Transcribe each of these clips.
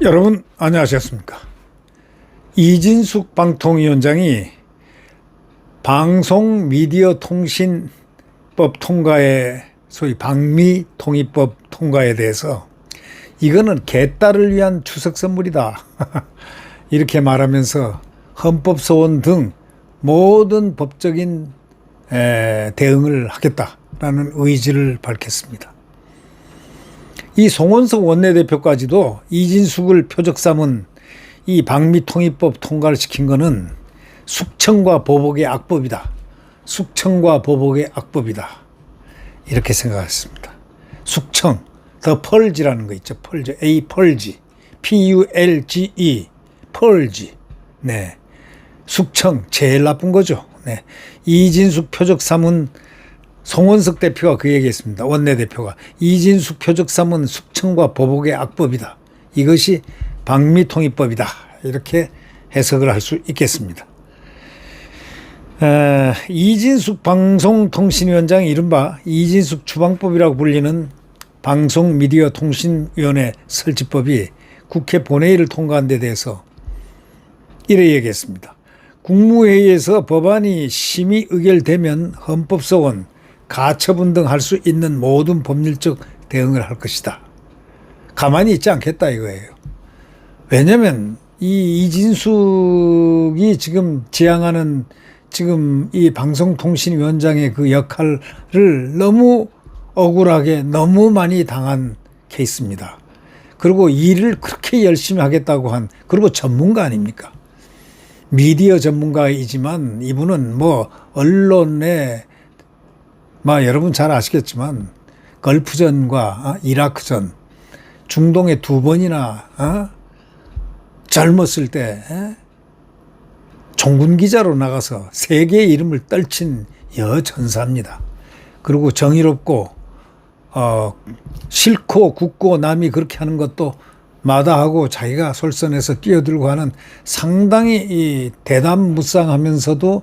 여러분 안녕하셨습니까? 이진숙 방통위원장이 방송 미디어 통신법 통과에 소위 방미 통일법 통과에 대해서 이거는 개딸을 위한 추석 선물이다. 이렇게 말하면서 헌법 소원 등 모든 법적인 에, 대응을 하겠다라는 의지를 밝혔습니다. 이 송원석 원내대표까지도 이진숙을 표적 삼은 이 방미통일법 통과를 시킨 거는 숙청과 보복의 악법이다. 숙청과 보복의 악법이다. 이렇게 생각했습니다. 숙청, 더 펄지라는 거 있죠. 펄지, A 펄지, P-U-L-G-E, 펄지. 네. 숙청, 제일 나쁜 거죠. 네. 이진숙 표적 삼은 송원석 대표가 그 얘기했습니다. 원내대표가 이진숙 표적 삼은 숙청과 보복의 악법이다. 이것이 방미통일법이다. 이렇게 해석을 할 수 있겠습니다. 에, 이진숙 방송통신위원장 이른바 이진숙 주방법이라고 불리는 방송미디어통신위원회 설치법이 국회 본회의를 통과한 데 대해서 이래 얘기했습니다. 국무회의에서 법안이 심의 의결되면 헌법소원, 가처분 등 할 수 있는 모든 법률적 대응을 할 것이다. 가만히 있지 않겠다 이거예요. 왜냐하면 이 이진숙이 지금 지향하는 지금 이 방송통신위원장의 그 역할을 너무 억울하게 너무 많이 당한 케이스입니다. 그리고 일을 그렇게 열심히 하겠다고 한 그리고 전문가 아닙니까? 미디어 전문가이지만 이분은 뭐 언론에 뭐 여러분 잘 아시겠지만 걸프전과 어? 이라크전 중동에 두 번이나 어? 젊었을 때 에? 종군 기자로 나가서 세계의 이름을 떨친 여전사입니다. 그리고 정의롭고 어, 싫고 굳고 남이 그렇게 하는 것도 마다하고 자기가 솔선해서 끼어들고 하는 상당히 이 대담무쌍하면서도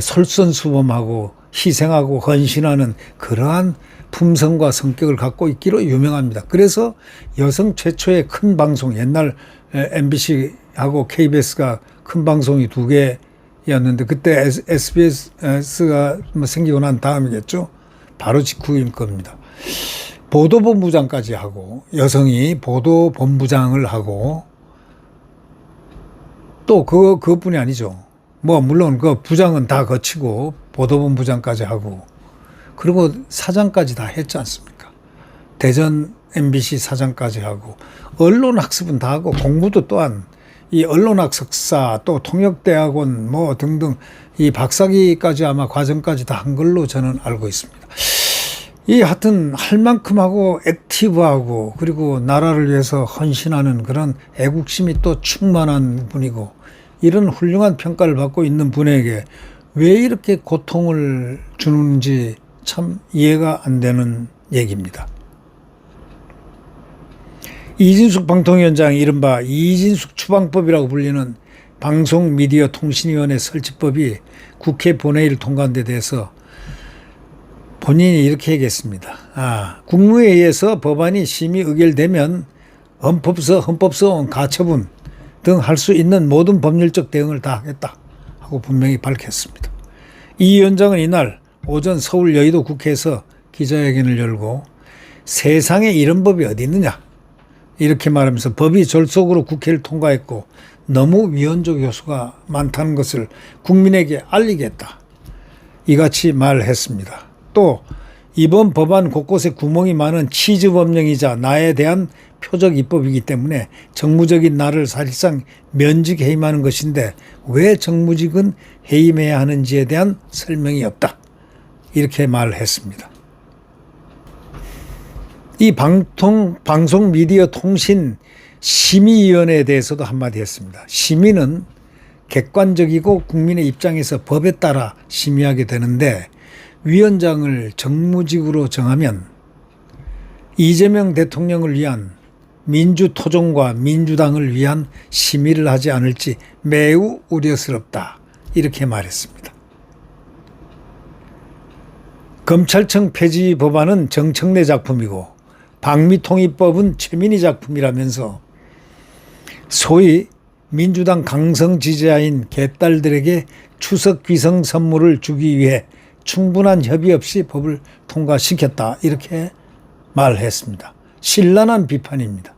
솔선수범하고 희생하고 헌신하는 그러한 품성과 성격을 갖고 있기로 유명합니다. 그래서 여성 최초의 큰 방송 옛날 MBC하고 KBS가 큰 방송이 두 개였는데 그때 SBS가 뭐 생기고 난 다음이겠죠. 바로 직후일 겁니다. 보도본부장까지 하고 여성이 보도본부장을 하고 또 그거 그것뿐이 아니죠. 뭐 물론 그 부장은 다 거치고 보도본부장까지 하고 그리고 사장까지 다 했지 않습니까? 대전 MBC 사장까지 하고 언론 학습은 다 하고 공부도 또한 이 언론학 석사 또 통역대학원 뭐 등등 이 박사기까지 아마 과정까지 다 한 걸로 저는 알고 있습니다. 이 하여튼 할 만큼 하고 액티브하고 그리고 나라를 위해서 헌신하는 그런 애국심이 또 충만한 분이고 이런 훌륭한 평가를 받고 있는 분에게 왜 이렇게 고통을 주는지 참 이해가 안 되는 얘기입니다. 이진숙 방통위원장 이른바 이진숙 추방법이라고 불리는 방송 미디어 통신위원회 설치법이 국회 본회의를 통과한 데 대해서 본인이 이렇게 얘기했습니다. 아, 국무회의에서 법안이 심의 의결되면 헌법서, 헌법소원, 가처분 등 할 수 있는 모든 법률적 대응을 다 하겠다 하고 분명히 밝혔습니다. 이 위원장은 이날 오전 서울 여의도 국회에서 기자회견을 열고 세상에 이런 법이 어디 있느냐 이렇게 말하면서 법이 졸속으로 국회를 통과했고 너무 위헌적 요소가 많다는 것을 국민에게 알리겠다. 이같이 말했습니다. 또 이번 법안 곳곳에 구멍이 많은 치즈 법령이자 나에 대한 표적 입법이기 때문에 정무적인 나를 사실상 면직 해임하는 것인데 왜 정무직은 해임해야 하는지에 대한 설명이 없다. 이렇게 말했습니다. 이 방통, 방송 미디어 통신 심의위원회에 대해서도 한마디 했습니다. 심의는 객관적이고 국민의 입장에서 법에 따라 심의하게 되는데 위원장을 정무직으로 정하면 이재명 대통령을 위한 민주토종과 민주당을 위한 심의를 하지 않을지 매우 우려스럽다. 이렇게 말했습니다. 검찰청 폐지 법안은 정청래 작품이고 방미통일법은 최민희 작품이라면서 소위 민주당 강성 지지자인 개딸들에게 추석 귀성 선물을 주기 위해 충분한 협의 없이 법을 통과시켰다. 이렇게 말했습니다. 신랄한 비판입니다.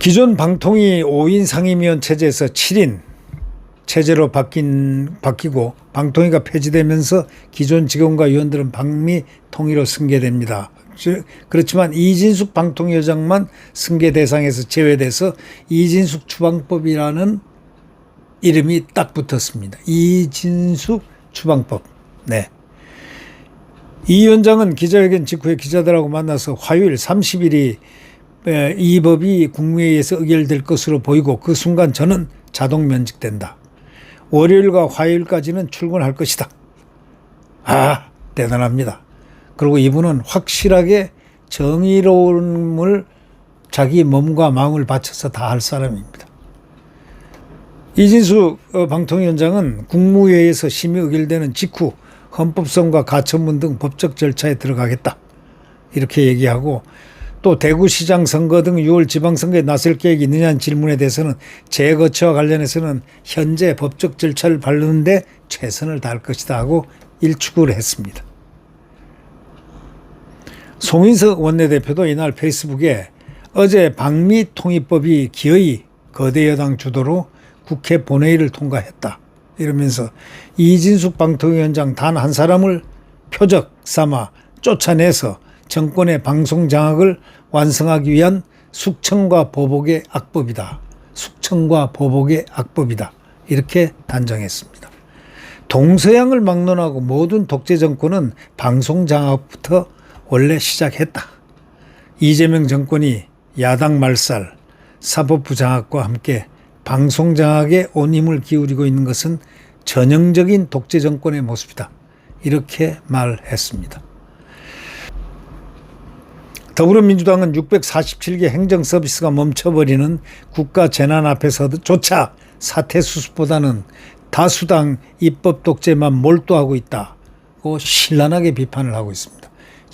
기존 방통위 5인 상임위원 체제에서 7인 체제로 바뀐, 바뀌고 방통위가 폐지되면서 기존 직원과 위원들은 방미 통일로 승계됩니다. 즉, 그렇지만 이진숙 방통위원장만 승계 대상에서 제외돼서 이진숙 추방법이라는 이름이 딱 붙었습니다. 이진숙 추방법. 네. 이 위원장은 기자회견 직후에 기자들하고 만나서 화요일 30일이 이 법이 국무회의에서 의결될 것으로 보이고 그 순간 저는 자동 면직된다. 월요일과 화요일까지는 출근할 것이다. 아, 대단합니다. 그리고 이분은 확실하게 정의로움을 자기 몸과 마음을 바쳐서 다 할 사람입니다. 이진수 어, 방통위원장은 국무회의에서 심의 의결되는 직후 헌법성과 가처분 등 법적 절차에 들어가겠다. 이렇게 얘기하고 또 대구시장 선거 등 6월 지방선거에 나설 계획이 있느냐는 질문에 대해서는 재거처와 관련해서는 현재 법적 절차를 밟는데 최선을 다할 것이다 하고 일축을 했습니다. 송인석 원내대표도 이날 페이스북에 어제 방미 통일법이 기어이 거대 여당 주도로 국회 본회의를 통과했다. 이러면서 이진숙 방통위원장 단 한 사람을 표적 삼아 쫓아내서 정권의 방송 장악을 완성하기 위한 숙청과 보복의 악법이다. 숙청과 보복의 악법이다. 이렇게 단정했습니다. 동서양을 막론하고 모든 독재 정권은 방송 장악부터 원래 시작했다. 이재명 정권이 야당 말살, 사법부 장악과 함께 방송 장악에 온 힘을 기울이고 있는 것은 전형적인 독재 정권의 모습이다. 이렇게 말했습니다. 더불어민주당은 647개 행정 서비스가 멈춰버리는 국가 재난 앞에서조차 사태 수습보다는 다수당 입법 독재만 몰두하고 있다고 신랄하게 비판을 하고 있습니다.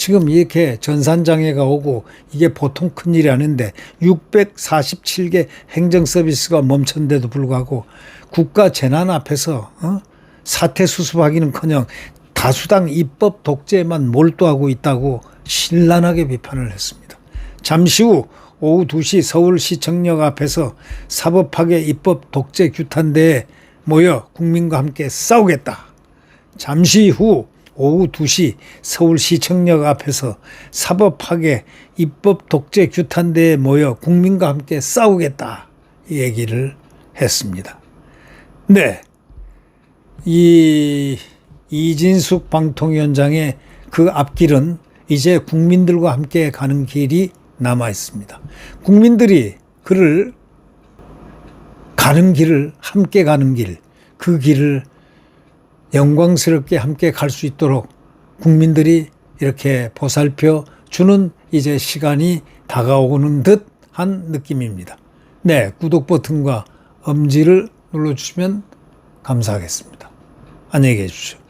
지금 이렇게 전산장애가 오고 이게 보통 큰일이 아닌데 647개 행정 서비스가 멈췄는데도 불구하고 국가 재난 앞에서 어? 사태 수습하기는커녕 다수당 입법 독재만 몰두하고 있다고 신랄하게 비판을 했습니다. 잠시 후 오후 2시 서울시청역 앞에서 사법학의 입법 독재 규탄대에 모여 국민과 함께 싸우겠다. 잠시 후 오후 2시 서울시청역 앞에서 사법학의 입법 독재 규탄대에 모여 국민과 함께 싸우겠다. 얘기를 했습니다. 네. 이 이진숙 방통위원장의 그 앞길은 이제 국민들과 함께 가는 길이 남아 있습니다. 국민들이 그를 가는 길을 함께 가는 길, 그 길을 영광스럽게 함께 갈 수 있도록 국민들이 이렇게 보살펴 주는 이제 시간이 다가오는 듯한 느낌입니다. 네, 구독 버튼과 엄지를 눌러주시면 감사하겠습니다. 안녕히 계십시오.